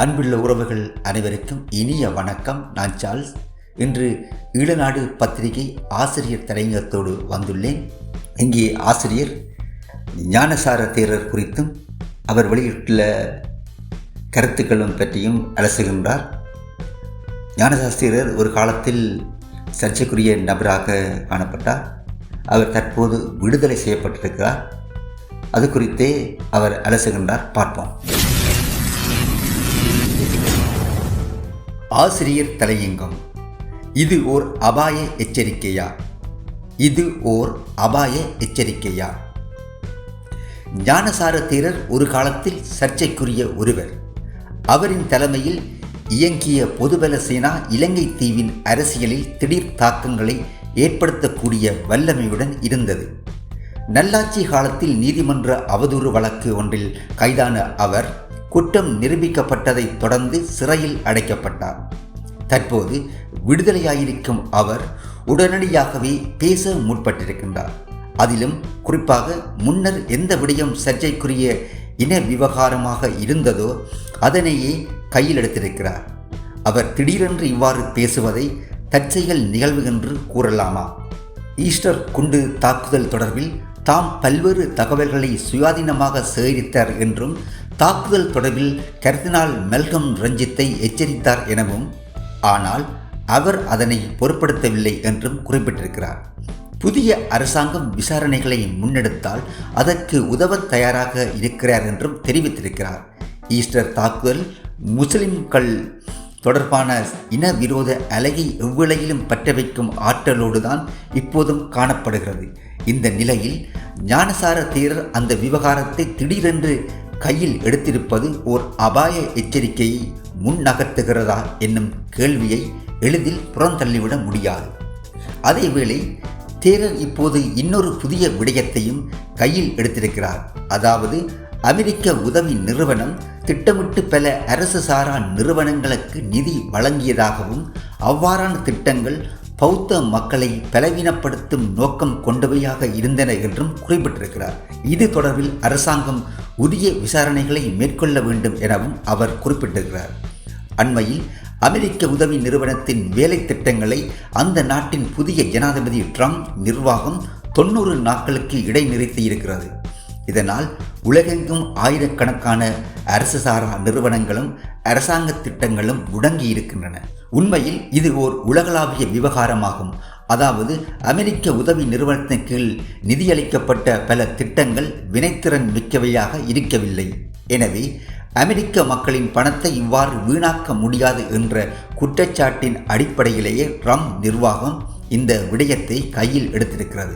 அன்புள்ள உறவுகள் அனைவருக்கும் இனிய வணக்கம். நான் சார்ல்ஸ். இன்று ஈழநாடு பத்திரிகை ஆசிரியர் தலையங்கத்தோடு வந்துள்ளேன். இங்கே ஆசிரியர் ஞானசார தேரர் குறித்தும் அவர் வெளியிட்டுள்ள கருத்துக்களும் பற்றியும் அலசுகின்றார். ஞானசாஸ்திரர் ஒரு காலத்தில் சர்ச்சைக்குரிய நபராக காணப்பட்டார். அவர் தற்போது விடுதலை செய்யப்பட்டிருக்கிறார். அது குறித்தே அவர் அலசுகின்றார். பார்ப்போம். ஆசிரியர் தலையங்கம். இது ஓர் அபாய எச்சரிக்கையா? இது ஓர் அபாய எச்சரிக்கையா? ஞானசார தீரர் ஒரு காலத்தில் சர்ச்சைக்குரிய ஒருவர். அவரின் தலைமையில் இயங்கிய பொதுபல சேனா இலங்கை தீவின் அரசியலில் திடீர் தாக்கங்களை ஏற்படுத்தக்கூடிய வல்லமையுடன் இருந்தது. நல்லாட்சி காலத்தில் நீதிமன்ற அவதூறு வழக்கு ஒன்றில் கைதான அவர் குற்றம் நிரூபிக்கப்பட்டதைத் தொடர்ந்து சிறையில் அடைக்கப்பட்டார். தற்போது விடுதலையாயிருக்கும் அவர் உடனடியாகவே பேச முற்பட்டிருக்கின்றார். அதிலும் குறிப்பாக முன்னர் எந்த விடயம் சர்ச்சைக்குரிய இன விவகாரமாக இருந்ததோ அதனையே கையில் எடுத்திருக்கிறார். அவர் திடீரென்று இவ்வாறு பேசுவதை தற்செயல் நிகழ்வு என்று கூறலாமா? ஈஸ்டர் குண்டு தாக்குதல் தொடர்பில் தாம் பல்வேறு தகவல்களை சுயாதீனமாக சேகரித்தார் என்றும் தாக்குதல் தொடர்பில் கர்தினால் மெல்கம் ரஞ்சித்தை எச்சரித்தார் எனவும் ஆனால் அவர் அதனை பொருட்படுத்தவில்லை என்றும் குறிப்பிட்டிருக்கிறார். புதிய அரசாங்கம் விசாரணைகளை முன்னெடுத்தால் அதற்கு உதவ தயாராக இருக்கிறார் என்றும் தெரிவித்திருக்கிறார். ஈஸ்டர் தாக்குதல் முஸ்லிம்கள் தொடர்பான இன விரோத அலையை எவ்விலையிலும் பற்ற வைக்கும் ஆற்றலோடு தான் இப்போதும் காணப்படுகிறது. இந்த நிலையில் ஞானசார தீரர் அந்த விவகாரத்தை திடீரென்று கையில் எடுத்திருப்பது ஓர் அபாய எச்சரிக்கையை முன்னகர்த்துகிறதா என்னும் கேள்வியை எளிதில் புறந்தள்ளிவிட முடியாது. அதேவேளை தேரர் இப்போது இன்னொரு புதிய விடயத்தையும் கையில் எடுத்திருக்கிறார். அதாவது அமெரிக்க உதவி நிறுவனம் திட்டமிட்டு பல அரசு சாரா நிறுவனங்களுக்கு நிதி வழங்கியதாகவும் அவ்வாறான திட்டங்கள் பௌத்த மக்களை பலவீனப்படுத்தும் நோக்கம் கொண்டவையாக இருந்தன என்றும் குறிப்பிட்டிருக்கிறார். இது தொடர்பில் அரசாங்கம் உரிய விசாரணைகளை மேற்கொள்ள வேண்டும் எனவும் அவர் குறிப்பிட்டிருக்கிறார். அண்மையில் அமெரிக்க உதவி நிறுவனத்தின் வேலை திட்டங்களை அந்த நாட்டின் புதிய ஜனாதிபதி ட்ரம்ப் நிர்வாகம் தொண்ணூறு நாட்களுக்கு இடைநிறுத்தி இருக்கிறது இதனால் உலகெங்கும் ஆயிரக்கணக்கான அரசு சாரா நிறுவனங்களும் அரசாங்க திட்டங்களும் முடங்கி இருக்கின்றன உண்மையில் இது ஓர் உலகளாவிய விவகாரமாகும். அதாவது அமெரிக்க உதவி நிறுவனத்தின் கீழ் நிதியளிக்கப்பட்ட பல திட்டங்கள் வினைத்திறன் மிக்கவையாக இருக்கவில்லை. எனவே அமெரிக்க மக்களின் பணத்தை இவ்வாறு வீணாக்க முடியாது என்ற குற்றச்சாட்டின் அடிப்படையிலேயே ட்ரம்ப் நிர்வாகம் இந்த விடயத்தை கையில் எடுத்திருக்கிறது.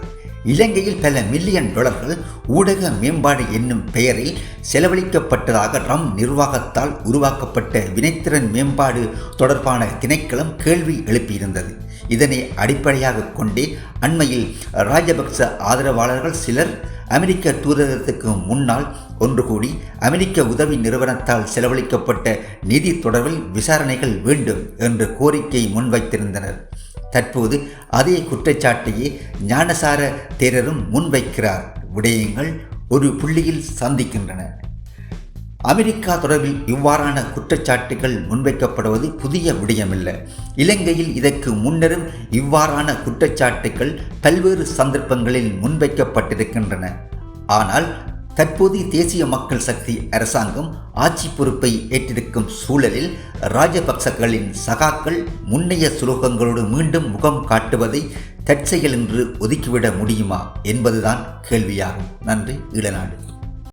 இலங்கையில் பல மில்லியன் டாலர்கள் ஊடக மேம்பாடு என்னும் பெயரில் செலவழிக்கப்பட்டதாக ட்ரம்ப் நிர்வாகத்தால் உருவாக்கப்பட்ட வினைத்திறன் மேம்பாடு தொடர்பான திணைக்களம் கேள்வி எழுப்பியிருந்தது. இதனை அடிப்படையாக கொண்டே அண்மையில் ராஜபக்ச ஆதரவாளர்கள் சிலர் அமெரிக்க தூதரகத்துக்கு முன்னால் ஒன்று கூடி அமெரிக்க உதவி நிறுவனத்தால் செலவழிக்கப்பட்ட நிதி தொடர்பில் விசாரணைகள் வேண்டும் என்ற கோரிக்கை முன்வைத்திருந்தனர். தற்போது அதே குற்றச்சாட்டையே ஞானசார தேரரும் முன்வைக்கிறார். விடயங்கள் ஒரு புள்ளியில் சந்திக்கின்றன. அமெரிக்கா தொடர்பில் இவ்வாறான குற்றச்சாட்டுகள் முன்வைக்கப்படுவது புதிய விடயமல்ல. இலங்கையில் இதற்கு முன்னரும் இவ்வாறான குற்றச்சாட்டுகள் பல்வேறு சந்தர்ப்பங்களில் முன்வைக்கப்பட்டிருக்கின்றன. ஆனால் தற்போதைய தேசிய மக்கள் சக்தி அரசாங்கம் ஆட்சி பொறுப்பை ஏற்றிருக்கும் சூழலில் ராஜபக்சகளின் சகாக்கள் முன்னைய சுலோகங்களோடு மீண்டும் முகம் காட்டுவதை தற்செயல் என்று ஒதுக்கிவிட முடியுமா என்பதுதான் கேள்வியாகும். நன்றி ஈழநாடு.